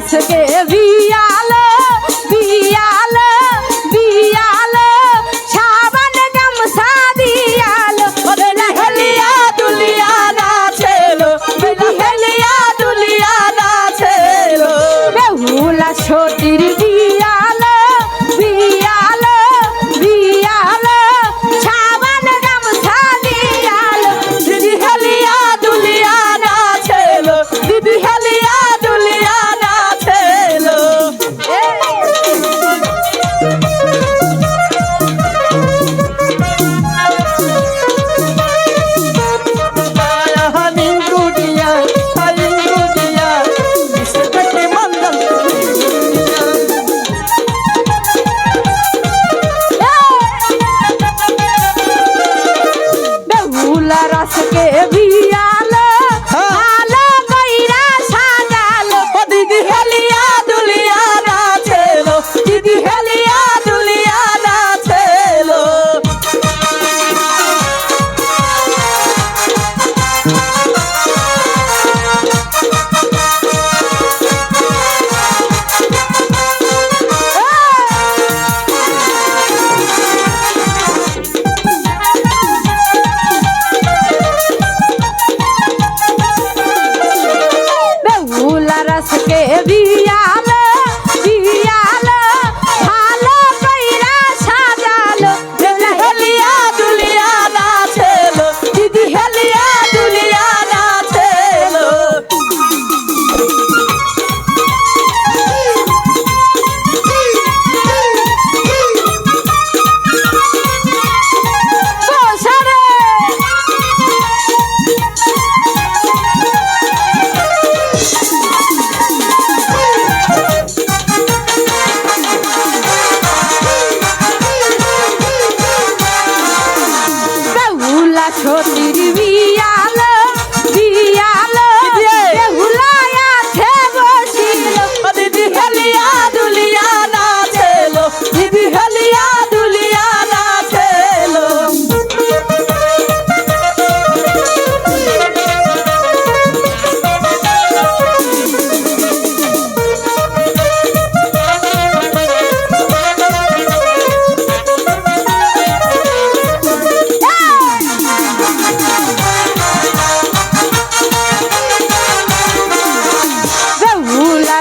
আজকে বিয়াল বিয়াল বিয়াল, সাবান গামছা দিয়ালো। ওরে হেলিয়া দুলিয়া না নাচেলো, হেলিয়া দুলিয়া না ছেলো বেহুলা ছোটির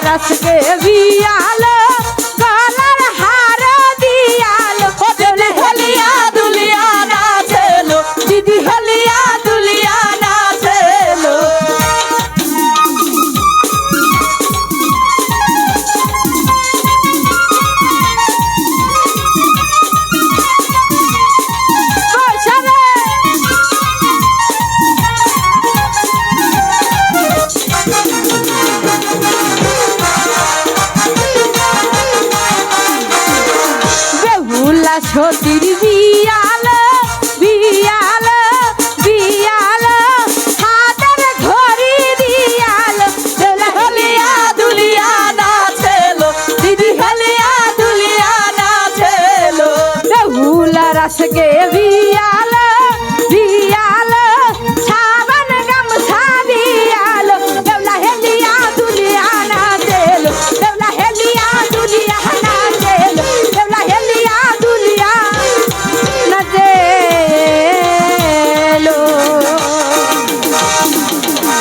গাছকে বিয়া সতীর বিয়াল বিয়াল বিয়াল, হাতের ঘড়ি দিয়াল দোলা হলিয়া দুলিয়া নাচেলো, দিদি হলিয়া দুলিয়া নাচেলো। হুলার আশকে